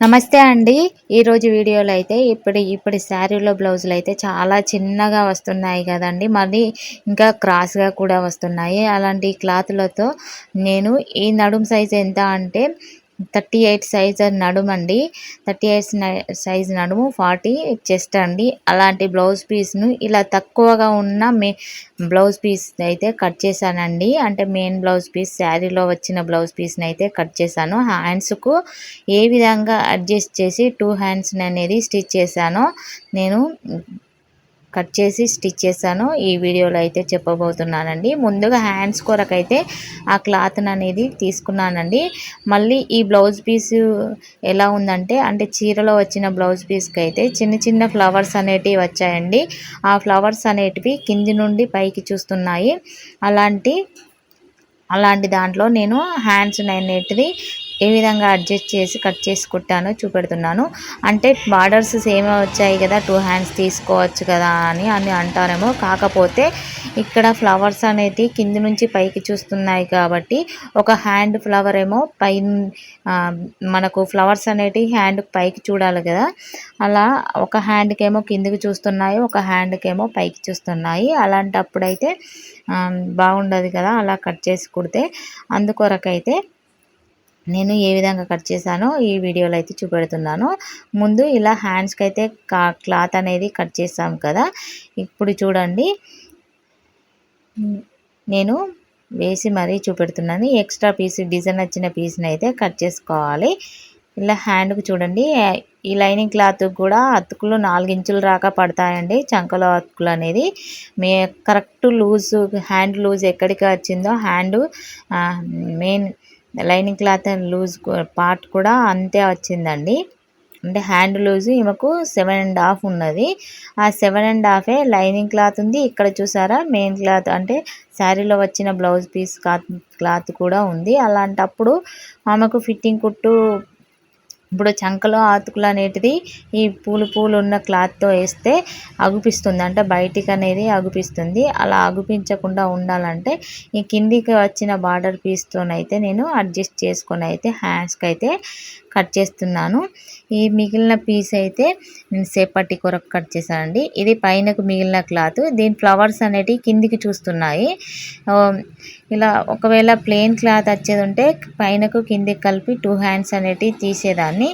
నమస్తే అండి. ఈరోజు వీడియోలో అయితే ఇప్పుడు ఇప్పుడు శారీలో బ్లౌజులు అయితే చాలా చిన్నగా వస్తున్నాయి కదండి. మరి ఇంకా క్రాస్గా కూడా వస్తున్నాయి. అలాంటి క్లాత్లతో నేను ఈ నడుం సైజ్ ఎంత అంటే థర్టీ ఎయిట్ సైజ్ నడుము అండి థర్టీ ఎయిట్ సైజ్ నడుము ఫార్టీ చెస్ట్ అండి. అలాంటి బ్లౌజ్ పీస్ను ఇలా తక్కువగా ఉన్న మే బ్లౌజ్ పీస్ అయితే కట్ చేశానండి. అంటే మెయిన్ బ్లౌజ్ పీస్ శారీలో వచ్చిన బ్లౌజ్ పీస్ని అయితే కట్ చేశాను. హ్యాండ్స్కు ఏ విధంగా అడ్జస్ట్ చేసి టూ హ్యాండ్స్ని అనేది స్టిచ్ చేశానో నేను కట్ చేసి స్టిచ్ చేశాను. ఈ వీడియోలో అయితే చెప్పబోతున్నానండి. ముందుగా హ్యాండ్స్ కొరకైతే ఆ క్లాత్ని అనేది తీసుకున్నానండి. మళ్ళీ ఈ బ్లౌజ్ పీస్ ఎలా ఉందంటే అంటే చీరలో వచ్చిన బ్లౌజ్ పీస్కి అయితే చిన్న చిన్న ఫ్లవర్స్ అనేటివి వచ్చాయండి. ఆ ఫ్లవర్స్ అనేటివి కింది నుండి పైకి చూస్తున్నాయి. అలాంటి అలాంటి దాంట్లో నేను హ్యాండ్స్ అనేటివి ఏ విధంగా అడ్జస్ట్ చేసి కట్ చేసి కుట్టానో చూపెడుతున్నాను. అంటే బార్డర్స్ సేమ్ వచ్చాయి కదా టూ హ్యాండ్స్ తీసుకోవచ్చు కదా అని అని అంటారేమో. కాకపోతే ఇక్కడ ఫ్లవర్స్ అనేది కింది నుంచి పైకి చూస్తున్నాయి కాబట్టి ఒక హ్యాండ్ ఫ్లవర్ ఏమో పై మనకు ఫ్లవర్స్ అనేటివి హ్యాండ్ పైకి చూడాలి కదా. అలా ఒక హ్యాండ్కేమో కిందికి చూస్తున్నాయి ఒక హ్యాండ్కేమో పైకి చూస్తున్నాయి. అలాంటప్పుడైతే బాగుండదు కదా అలా కట్ చేసి కుడితే. అందుకొరకైతే నేను ఏ విధంగా కట్ చేశానో ఈ వీడియోలో అయితే చూపెడుతున్నాను. ముందు ఇలా హ్యాండ్స్కి అయితే క్లాత్ అనేది కట్ చేసాం కదా. ఇప్పుడు చూడండి. నేను వేసి మరీ చూపెడుతున్నాను. ఎక్స్ట్రా పీస్ డిజైన్ వచ్చిన పీస్ని అయితే కట్ చేసుకోవాలి. ఇలా హ్యాండ్కి చూడండి. ఈ లైనింగ్ క్లాత్ కూడా అతుకులు నాలుగించులు రాక పడతాయండి. చంకలో అతుకులు అనేది. మే కరెక్ట్ లూజ్ హ్యాండ్ లూజ్ ఎక్కడికి వచ్చిందో hand main lining cloth loose part కూడా అంతే వచ్చిందండి. అంటే హ్యాండ్ లూజ్ ఈమెకు సెవెన్ అండ్ హాఫ్ ఉన్నది. ఆ సెవెన్ అండ్ హాఫే లైనింగ్ క్లాత్ ఉంది. ఇక్కడ చూసారా? మెయిన్ క్లాత్ అంటే శారీలో వచ్చిన బ్లౌజ్ పీస్ క్లాత్ క్లాత్ కూడా ఉంది. అలాంటప్పుడు ఆమెకు ఫిట్టింగ్ కుట్టు ఇప్పుడు చంకలో ఆతుకులు అనేటిది ఈ పూలు పూలు ఉన్న క్లాత్తో వేస్తే అగుపిస్తుంది అంటే బయటికి అనేది అగుపిస్తుంది. అలా అగుపించకుండా ఉండాలంటే ఈ కిందికి వచ్చిన బార్డర్ పీస్తోనైతే నేను అడ్జస్ట్ చేసుకొని అయితే హ్యాండ్స్కి అయితే కట్ చేస్తున్నాను. ఈ మిగిలిన పీస్ అయితే నేను సేపట్టి కొరకు కట్ చేశానండి. ఇది పైనకు మిగిలిన క్లాత్. దీని ఫ్లవర్స్ అనేటివి కిందికి చూస్తున్నాయి. ఇలా ఒకవేళ ప్లెయిన్ క్లాత్ వచ్చేది ఉంటే పైనకు కిందికి కలిపి టూ హ్యాండ్స్ అనేటివి తీసేదాన్ని.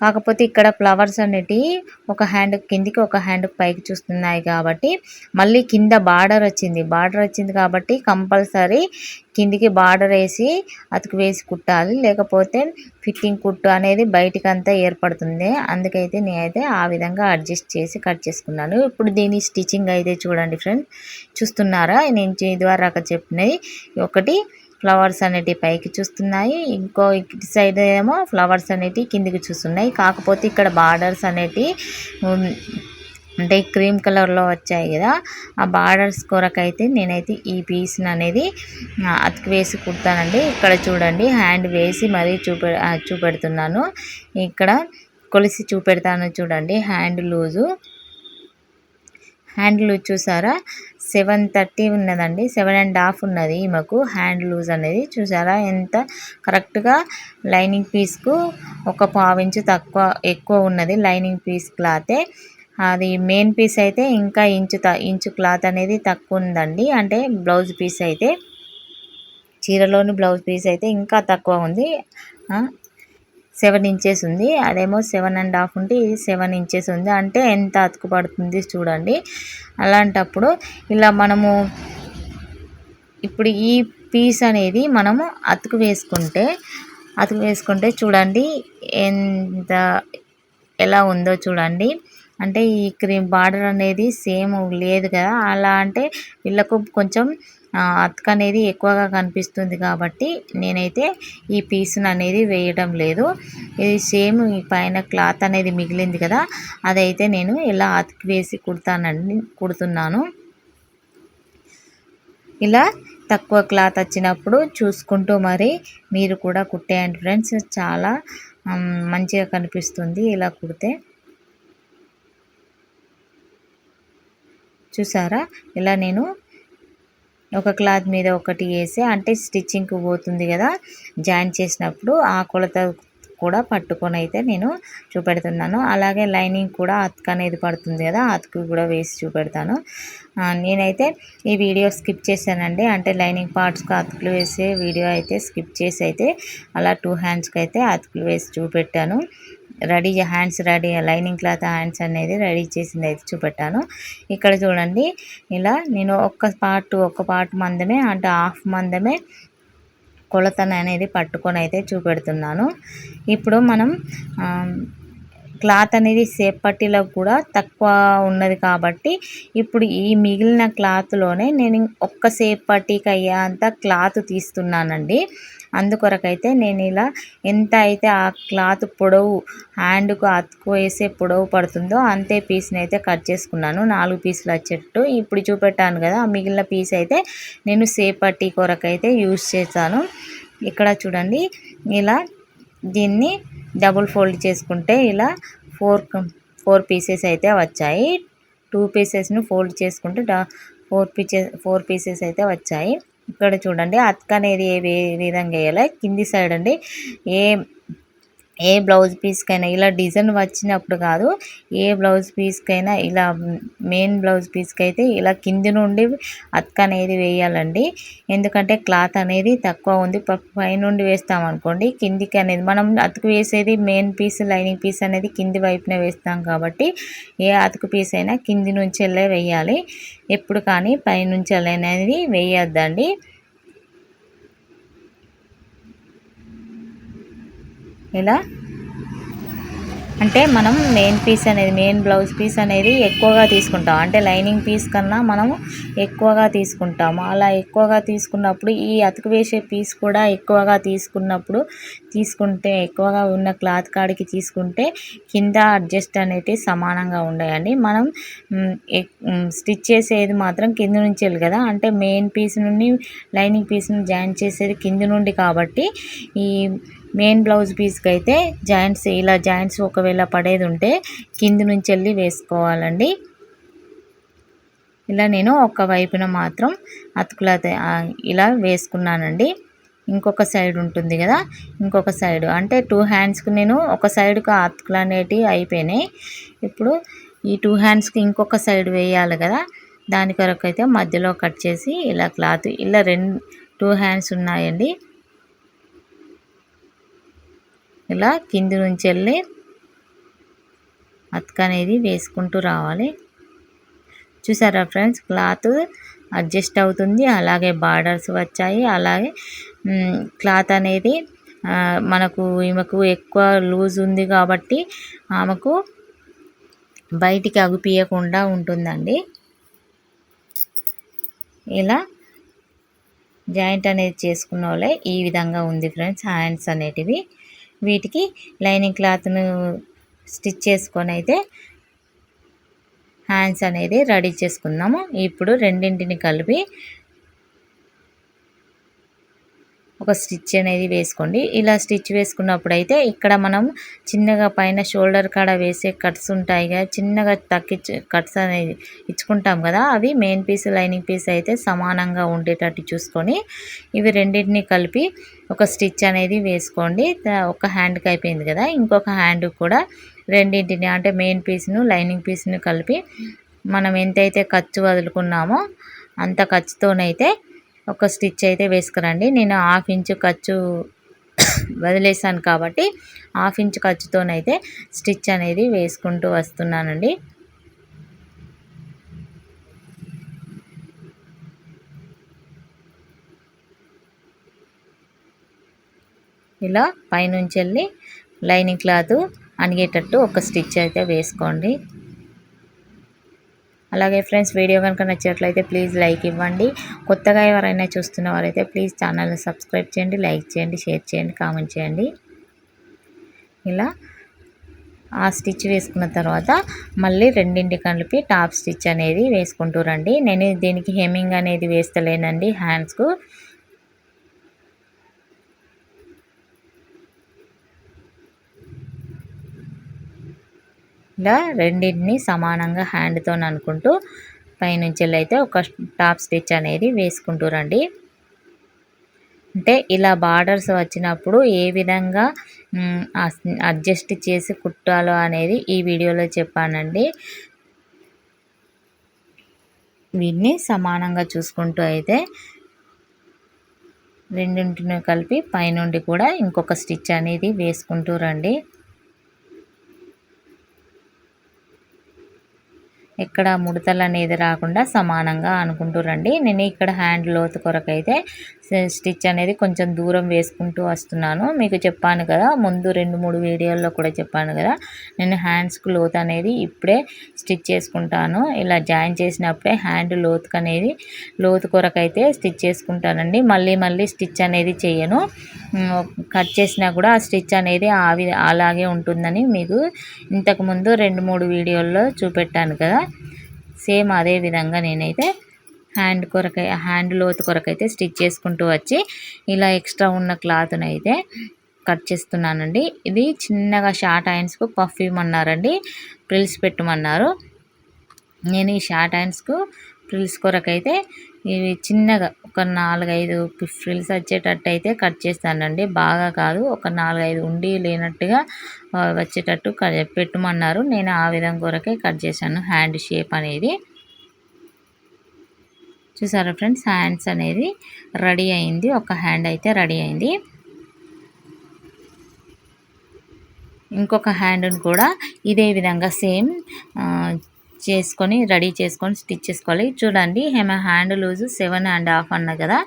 కాకపోతే ఇక్కడ ఫ్లవర్స్ అనేటివి ఒక హ్యాండ్ కిందికి ఒక హ్యాండ్ పైకి చూస్తున్నాయి కాబట్టి మళ్ళీ కింద బార్డర్ వచ్చింది. బార్డర్ వచ్చింది కాబట్టి కంపల్సరీ కిందికి బార్డర్ వేసి అతుకు వేసి కుట్టాలి. లేకపోతే ఫిట్టింగ్ కుట్టు అనేది బయటికంతా ఏర్పడుతుంది. అందుకైతే నేనైతే ఆ విధంగా అడ్జస్ట్ చేసి కట్ చేసుకున్నాను. ఇప్పుడు దీని స్టిచ్చింగ్ అయితే చూడండి ఫ్రెండ్స్ చూస్తున్నారా? నేను ద్వారా చెప్పినవి ఒకటి ఫ్లవర్స్ అనేటివి పైకి చూస్తున్నాయి. ఇంకో ఇటు సైడ్ ఏమో ఫ్లవర్స్ అనేటి కిందికి చూస్తున్నాయి. కాకపోతే ఇక్కడ బార్డర్స్ అనేటివి అంటే క్రీమ్ కలర్లో వచ్చాయి కదా. ఆ బార్డర్స్ కొరకైతే నేనైతే ఈ పీస్ని అనేది అతికి వేసి కుడతానండి. ఇక్కడ చూడండి హ్యాండ్ వేసి మరీ చూపె చూపెడుతున్నాను. ఇక్కడ కొలిసి చూపెడతాను చూడండి హ్యాండ్ లూజు. హ్యాండ్ లూజ్ చూసారా? సెవెన్ థర్టీ ఉన్నదండి. సెవెన్ అండ్ హాఫ్ ఉన్నది ఈమెకు. హ్యాండ్ లూజ్ అనేది చూసారా ఎంత కరెక్ట్గా లైనింగ్ పీస్కు ఒక పావించు తక్కువ ఎక్కువ ఉన్నది లైనింగ్ పీస్ క్లాతే. అది మెయిన్ పీస్ అయితే ఇంకా ఇంచు ఇంచు క్లాత్ అనేది తక్కువ ఉందండి. అంటే బ్లౌజ్ పీస్ అయితే చీరలోని బ్లౌజ్ పీస్ అయితే ఇంకా తక్కువ ఉంది. సెవెన్ ఇంచెస్ ఉంది. అదేమో సెవెన్ అండ్ హాఫ్ ఉంటే ఇది సెవెన్ ఇంచెస్ ఉంది. అంటే ఎంత అతుకు పడుతుంది చూడండి. అలాంటప్పుడు ఇలా మనము ఇప్పుడు ఈ పీస్ అనేది మనము అతుకు వేసుకుంటే అతుకు వేసుకుంటే చూడండి ఎంత ఎలా ఉందో చూడండి. అంటే ఈ క్రీమ్ బార్డర్ అనేది సేమ్ లేదు కదా. అలా అంటే వీళ్ళకు కొంచెం అతుక అనేది ఎక్కువగా కనిపిస్తుంది కాబట్టి నేనైతే ఈ పీస్ని అనేది వేయడం లేదు. ఇది సేమ్ ఈ పైన క్లాత్ అనేది మిగిలింది కదా అదైతే నేను ఇలా అతికి వేసి కుడతానండి కుడుతున్నాను. ఇలా తక్కువ క్లాత్ వచ్చినప్పుడు చూసుకుంటూ మరి మీరు కూడా కుట్టేయండి ఫ్రెండ్స్. చాలా మంచిగా కనిపిస్తుంది ఇలా కుడితే. చూసారా? ఇలా నేను ఒక క్లాత్ మీద ఒకటి వేసి అంటే స్టిచ్చింగ్కి పోతుంది కదా జాయిన్ చేసినప్పుడు ఆ కొలత కూడా పట్టుకొని అయితే నేను చూపెడుతున్నాను. అలాగే లైనింగ్ కూడా అతుకు అనేది పడుతుంది కదా అతుకు కూడా వేసి చూపెడతాను. నేనైతే ఈ వీడియో స్కిప్ చేశానండి. అంటే లైనింగ్ పార్ట్స్కి అతుకులు వేసే వీడియో అయితే స్కిప్ చేసి అయితే అలా టూ హ్యాండ్స్కి అయితే అతుకులు వేసి చూపెట్టాను. Ready hands ready lining cloth hands అనేది రెడీ చేసింది అయితే చూపెట్టాను. ఇక్కడ చూడండి ఇలా నేను ఒక్క పార్ట్ ఒక్క పార్ట్ మందమే అంటే హాఫ్ మందమే కొలతను అనేది పట్టుకొని అయితే చూపెడుతున్నాను. ఇప్పుడు మనం క్లాత్ అనేది సేప్ పట్టీలో కూడా తక్కువ ఉన్నది కాబట్టి ఇప్పుడు ఈ మిగిలిన క్లాత్లోనే నేను ఒక్క సేప్ పట్టీకి అయ్యేంత క్లాత్ తీస్తున్నానండి. అందుకొరకైతే నేను ఇలా ఎంత అయితే ఆ క్లాత్ పొడవు హ్యాండ్కు అతుకు వేసే పొడవు పడుతుందో అంతే పీస్ని అయితే కట్ చేసుకున్నాను. నాలుగు పీసులు వచ్చేటట్టు ఇప్పుడు చూపెట్టాను కదా ఆ మిగిలిన పీస్ అయితే నేను సేపట్టి కొరకైతే యూజ్ చేశాను. ఇక్కడ చూడండి ఇలా దీన్ని డబుల్ ఫోల్డ్ చేసుకుంటే ఇలా ఫోర్ ఫోర్ పీసెస్ అయితే వచ్చాయి. టూ పీసెస్ను ఫోల్డ్ చేసుకుంటే ఫోర్ పీసెస్ ఫోర్ పీసెస్ అయితే వచ్చాయి. ఇక్కడ చూడండి అత్క అనేది ఏ విధంగా వేయాలి? కింది సైడ్ అండి. ఏ ఏ బ్లౌజ్ పీస్కైనా ఇలా డిజైన్ వచ్చినప్పుడు కాదు ఏ బ్లౌజ్ పీస్కైనా ఇలా మెయిన్ బ్లౌజ్ పీస్కి అయితే ఇలా కింది నుండి అతక అనేది వేయాలండి. ఎందుకంటే క్లాత్ అనేది తక్కువ ఉంది. పై నుండి వేస్తాం అనుకోండి కిందికి అనేది మనం అతుకు వేసేది మెయిన్ పీస్ లైనింగ్ పీస్ అనేది కింది వైపున వేస్తాం కాబట్టి ఏ అతుకు పీస్ అయినా కింది నుంచి వెళ్ళే వేయాలి. ఎప్పుడు కానీ పైనుంచి అనేది వేయొద్దండి. ఇలా అంటే మనం మెయిన్ పీస్ అనేది మెయిన్ బ్లౌజ్ పీస్ అనేది ఎక్కువగా తీసుకుంటాం. అంటే లైనింగ్ పీస్ కన్నా మనము ఎక్కువగా తీసుకుంటాము అలా ఎక్కువగా తీసుకున్నప్పుడు ఈ అతుకు వేసే పీస్ కూడా ఎక్కువగా తీసుకున్నప్పుడు తీసుకుంటే ఎక్కువగా ఉన్న క్లాత్ కాడికి తీసుకుంటే కింద అడ్జస్ట్ అనేది సమానంగా ఉండయండి. మనం స్టిచ్ చేసేది మాత్రం కింద నుంచి వెళ్ళి కదా? అంటే మెయిన్ పీస్ నుండి లైనింగ్ పీస్ని జాయిన్ చేసేది కింద నుండి కాబట్టి ఈ మెయిన్ బ్లౌజ్ పీస్కి అయితే జాయింట్స్ ఇలా జాయింట్స్ ఒకవేళ పడేది ఉంటే కింది నుంచి వెళ్ళి వేసుకోవాలండి. ఇలా నేను ఒక వైపున మాత్రం అతుకుల ఇలా వేసుకున్నానండి. ఇంకొక సైడ్ ఉంటుంది కదా ఇంకొక సైడ్. అంటే టూ హ్యాండ్స్కి నేను ఒక సైడ్కి అతుకులు అనేటివి అయిపోయినాయి. ఇప్పుడు ఈ టూ హ్యాండ్స్కి ఇంకొక సైడ్ వేయాలి కదా దాని కొరకు అయితే మధ్యలో కట్ చేసి ఇలా క్లాత్ ఇలా రెండు టూ హ్యాండ్స్ ఉన్నాయండి. ఇలా కింది నుంచి వెళ్ళి అతక అనేది వేసుకుంటూ రావాలి. చూసారా ఫ్రెండ్స్? క్లాత్ అడ్జస్ట్ అవుతుంది. అలాగే బార్డర్స్ వచ్చాయి. అలాగే క్లాత్ అనేది మనకు ఈమెకు ఎక్కువ లూజ్ ఉంది కాబట్టి ఆమెకు బయటికి అగుపియకుండా ఉంటుందండి. ఇలా జాయింట్ అనేది చేసుకున్న వాళ్ళే ఈ విధంగా ఉంది ఫ్రెండ్స్. హ్యాండ్స్ అనేటివి. వీటికి లైనింగ్ క్లాత్ను స్టిచ్ చేసుకొని అయితే హ్యాండ్స్ అనేది రెడీ చేసుకుందాము. ఇప్పుడు రెండింటిని కలిపి ఒక స్టిచ్ అనేది వేసుకోండి. ఇలా స్టిచ్ వేసుకున్నప్పుడు అయితే ఇక్కడ మనం చిన్నగా పైన షోల్డర్ కాడ వేసే కట్స్ ఉంటాయి కదా చిన్నగా తక్కిచ్చు కట్స్ అనేది ఇచ్చుకుంటాం కదా అవి మెయిన్ పీస్ లైనింగ్ పీస్ అయితే సమానంగా ఉండేటట్టు చూసుకొని ఇవి రెండింటిని కలిపి ఒక స్టిచ్ అనేది వేసుకోండి. ఒక హ్యాండ్కి అయిపోయింది కదా ఇంకొక హ్యాండ్ కూడా రెండింటిని అంటే మెయిన్ పీస్ను లైనింగ్ పీస్ను కలిపి మనం ఎంతైతే ఖర్చు వదులుకున్నామో అంత ఖర్చుతోనైతే ఒక స్టిచ్ అయితే వేసుకురండి. నేను హాఫ్ ఇంచు ఖర్చు వదిలేసాను కాబట్టి హాఫ్ ఇంచ్ ఖర్చుతోనైతే స్టిచ్ అనేది వేసుకుంటూ వస్తున్నానండి. ఇలా పైనుంచి వెళ్ళి లైనింగ్ క్లాత్ అణిగేటట్టు ఒక స్టిచ్ అయితే వేసుకోండి. అలాగే ఫ్రెండ్స్ వీడియో కనుక నచ్చినట్లయితే ప్లీజ్ లైక్ ఇవ్వండి. కొత్తగా ఎవరైనా చూస్తున్న వారైతే ప్లీజ్ ఛానల్ని సబ్స్క్రైబ్ చేయండి లైక్ చేయండి షేర్ చేయండి కామెంట్ చేయండి. ఇలా ఆ స్టిచ్ వేసుకున్న తర్వాత మళ్ళీ రెండింటి కలిపి టాప్ స్టిచ్ అనేది వేసుకుంటూ రండి. నేను దీనికి హెమ్మింగ్ అనేది వేస్తలేనండి హ్యాండ్స్కు. ఇలా రెండింటిని సమానంగా హ్యాండ్తో అనుకుంటూ పైనుంచి అయితే ఒక టాప్ స్టిచ్ అనేది వేసుకుంటూ రండి అంటే ఇలా బార్డర్స్ వచ్చినప్పుడు ఏ విధంగా అడ్జస్ట్ చేసి కుట్టాలో అనేది ఈ వీడియోలో చెప్పానండి. వీటిని సమానంగా చూసుకుంటూ అయితే రెండింటిని కలిపి పైనుండి కూడా ఇంకొక స్టిచ్ అనేది వేసుకుంటూ రండి ఇక్కడ ముడతలు అనేది రాకుండా సమానంగా అనుకుంటురండి నేను ఇక్కడ హ్యాండ్ లోతు కొరకైతే స్టిచ్ అనేది కొంచెం దూరం వేసుకుంటూ వస్తున్నాను. మీకు చెప్పాను కదా ముందు రెండు మూడు వీడియోల్లో కూడా చెప్పాను కదా నేను హ్యాండ్స్కి లోత్ అనేది ఇప్పుడే స్టిచ్ చేసుకుంటాను. ఇలా జాయిన్ చేసినప్పుడే హ్యాండ్ లోత్ అనేది లోతు కొరకైతే స్టిచ్ చేసుకుంటానండి. మళ్ళీ మళ్ళీ స్టిచ్ అనేది చేయను. కట్ చేసినా కూడా ఆ స్టిచ్ అనేది ఆవి అలాగే ఉంటుందని మీకు ఇంతకుముందు రెండు మూడు వీడియోల్లో చూపెట్టాను కదా. సేమ్ అదే విధంగా నేనైతే హ్యాండ్ కొరకై హ్యాండ్ లోతు కొరకైతే స్టిచ్ చేసుకుంటూ వచ్చి ఇలా ఎక్స్ట్రా ఉన్న క్లాత్ని అయితే కట్ చేస్తున్నానండి. ఇది చిన్నగా షార్ట్ హ్యాండ్స్కు పఫ్ ఇవ్వమన్నారండి ప్రిల్స్ పెట్టమన్నారు. నేను ఈ షార్ట్ హ్యాండ్స్కు ఫ్రిల్స్ కొరకైతే ఇవి చిన్నగా ఒక నాలుగైదు ఫ్రిల్స్ వచ్చేటట్టు అయితే కట్ చేస్తానండి. బాగా కాదు ఒక నాలుగైదు ఉండి లేనట్టుగా వచ్చేటట్టు పెట్టమన్నారు. నేను ఆ విధంగా కొరకే కట్ చేశాను హ్యాండ్ షేప్ అనేది. చూసారా ఫ్రెండ్స్? హ్యాండ్స్ అనేది రెడీ అయింది. ఒక హ్యాండ్ అయితే రెడీ అయింది. ఇంకొక హ్యాండ్ని కూడా ఇదే విధంగా సేమ్ చేసుకొని రెడీ చేసుకొని స్టిచ్ చేసుకోవాలి. చూడండి Hema hand loose seven and half అన్నా కదా.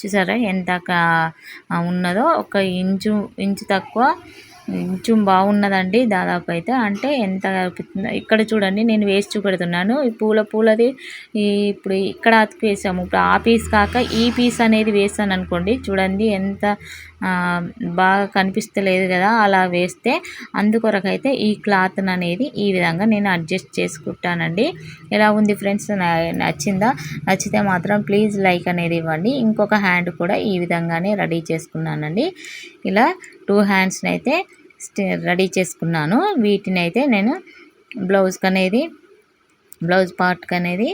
చూసారా ఎంత ఉన్నదో ఒక ఇంచు ఇంచు తక్కువ కొంచెం బాగున్నదండి దాదాపు అయితే అంటే ఎంత ఇక్కడ చూడండి నేను వేసి చూపెడుతున్నాను. ఈ పూల పూలది ఈ ఇప్పుడు ఇక్కడ అతికి వేసాము. ఇప్పుడు ఆ పీస్ కాక ఈ పీస్ అనేది వేసాను అనుకోండి చూడండి ఎంత బాగా కనిపిస్తలేదు కదా అలా వేస్తే. అందుకొరకైతే ఈ క్లాత్ అనేది ఈ విధంగా నేను అడ్జస్ట్ చేసుకుంటానండి. ఎలా ఉంది ఫ్రెండ్స్? నచ్చిందా? నచ్చితే మాత్రం ప్లీజ్ లైక్ అనేది ఇవ్వండి. ఇంకొక హ్యాండ్ కూడా ఈ విధంగానే రెడీ చేసుకున్నానండి. ఇలా టూ హ్యాండ్స్ని అయితే రెడీ చేసుకున్నాను. వీటిని అయితే నేను బ్లౌజ్కి అనేది బ్లౌజ్ పార్ట్కి అనేది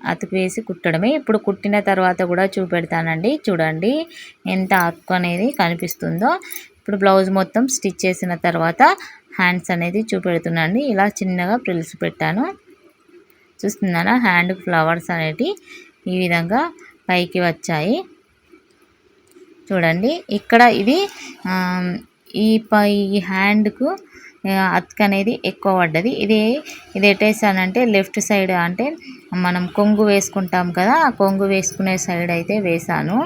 అతుకు వేసి కుట్టడమే. ఇప్పుడు కుట్టిన తర్వాత కూడా చూపెడతానండి. చూడండి ఎంత అతుకు అనేది కనిపిస్తుందో. ఇప్పుడు బ్లౌజ్ మొత్తం స్టిచ్ చేసిన తర్వాత హ్యాండ్స్ అనేది చూపెడుతున్నాను ఇలా చిన్నగా ప్రిల్స్ పెట్టాను. చూస్తున్నానా హ్యాండ్ ఫ్లవర్స్ అనేవి ఈ విధంగా పైకి వచ్చాయి. చూడండి ఇక్కడ ఇది ఈ పై ఈ హ్యాండ్కు అతుక అనేది ఎక్కువ పడ్డది. ఇది ఇది ఎట్టేసానంటే లెఫ్ట్ సైడ్ అంటే మనం కొంగు వేసుకుంటాం కదా ఆ కొంగు వేసుకునే సైడ్ అయితే వేసాను.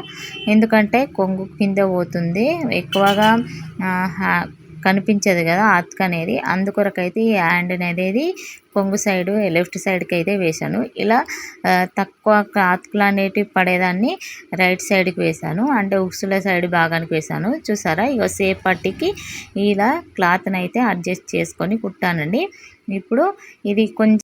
ఎందుకంటే కొంగు కింద పోతుంది. ఎక్కువగా కనిపించదు కదా అతుక అనేది. అందుకొరకైతే ఈ హ్యాండ్ అనేది కొంగు సైడు లెఫ్ట్ సైడ్కి అయితే వేశాను. ఇలా తక్కువ అతుకులు అనేటివి పడేదాన్ని రైట్ సైడ్కి వేశాను. అంటే ఉక్సుల సైడ్ భాగానికి వేశాను. చూసారా? ఇక సేపటికి ఇలా క్లాత్ని అయితే అడ్జస్ట్ చేసుకొని కుట్టానండి. ఇప్పుడు ఇది కొంచెం